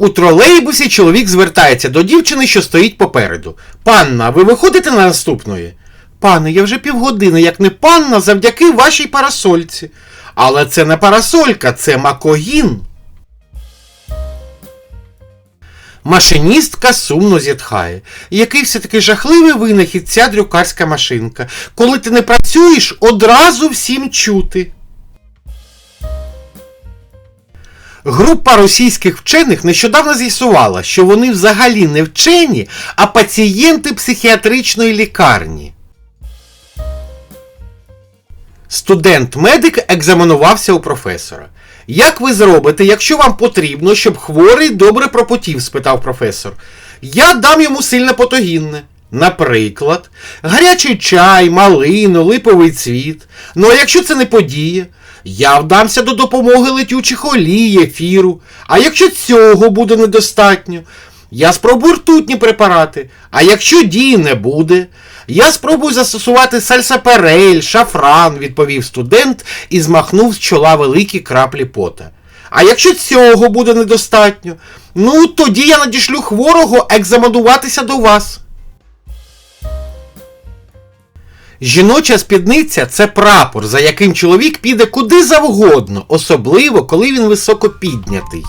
У тролейбусі чоловік звертається до дівчини, що стоїть попереду. Панна, ви виходите на наступної? Пане, я вже півгодини, як не панна, завдяки вашій парасольці. Але це не парасолька, це макогін. Машиністка сумно зітхає. Який все-таки жахливий винахід ця дрюкарська машинка. Коли ти не працюєш, одразу всім чути. Група російських вчених нещодавно з'ясувала, що вони взагалі не вчені, а пацієнти психіатричної лікарні. Студент-медик екзаменувався у професора. Як ви зробите, якщо вам потрібно, щоб хворий добре пропотів? спитав професор. Я дам йому сильне потогінне. Наприклад, гарячий чай, малину, липовий цвіт. Ну а якщо це не подія, я вдамся до допомоги летючих олій, ефіру. А якщо цього буде недостатньо, я спробую ртутні препарати. А якщо дії не буде, я спробую застосувати сальсаперель, шафран, відповів студент і змахнув з чола великі краплі пота. А якщо цього буде недостатньо, ну тоді я надішлю хворого екзаменуватися до вас. Жіноча спідниця це прапор, за яким чоловік піде куди завгодно, особливо коли він високо піднятий.